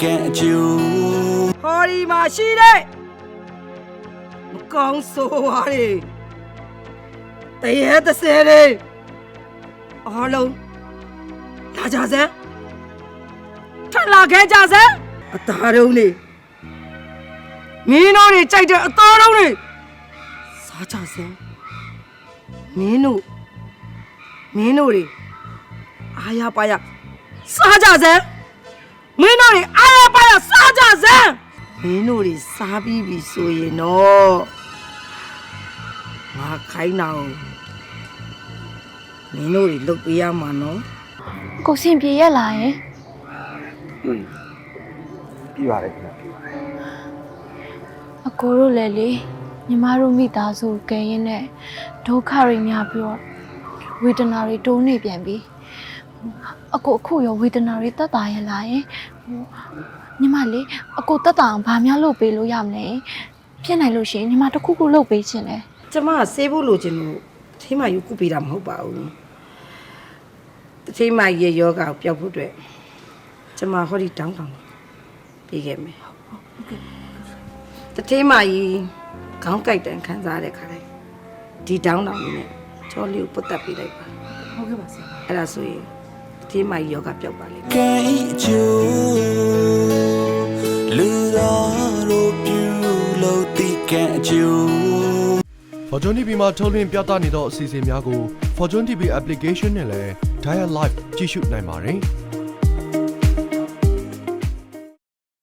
can't you ဟောဒီမှာရှိတဲ့မကောင်းဆိုးပါလေတရေတဆယ်လေးအားလုံးလာကြစမ်းထပ်လာခဲ့ကြစမ်းအသားတုံးနေမင်းတို့တွေကြိုက်တဲ့အသားတုံးတွေစားကြစမ်းမင်းတို့မင်းတို့တွေအားရပါရစားကြစမ်း မင်းတို့တွေအားရပါရစားကြစမ်းမင်းတို့တွေစားပြီးပြီဆိုရင်တော့ငါခိုင်းတာကိုမင်းတို့တွေလုတ်ပေးရမှာနော်ကိုစင်ပြေရက်လာရင်ပြီးပါတယ်ခင်ဗျအကိုတို့လည်းလေညီမတို့မိသားစုကဲရင်နဲ့ဒုက္ခတွေများပြီးတော့ဝေဒနာတွေတိုးနေပြန်ပြီ အကိုအခုရောဝေဒနာတွေတက်တာရလာရင်ဟိုညီမလေးအကိုတက်တာအောင်ဘာများလုပ်ပေးလို့ရမလဲဖြစ်နိုင်လို့ရှိရင်ညီမတစ်ခုခုလုပ်ပေးခြင်းလေကျမကဆေးဖို့လိုချင်လို့တထိမယူကုပေးတာမဟုတ်ပါဘူးတထိမရဲ့ယောဂကိုပျောက်ဖို့အတွက်ကျမဟောဒီတောင်းတောင်းပေးခဲ့မယ်တထိမကြီးခေါင်းကြိုက်တန်ခံစားတဲ့ခါတိုင်းဒီတောင်းတောင်းလေးနဲ့ချောလေးကိုပုတ်တက်ပေးလိုက်ပါဟုတ်ကဲ့ပါဆရာအဲ့ဒါဆိုရင် တထိမကြီးယောဂပျောက်ပါလိမ့်မယ် can't you လူတော်တို့ပြုလို့ဒီ can't you Fortune TV မှာထုတ်လွှင့်ပြသနေသောအစီအစဉ်များကို Fortune TV application နဲ့လည်း Dial Live ကြည့်ရှုနိုင်ပါတယ်။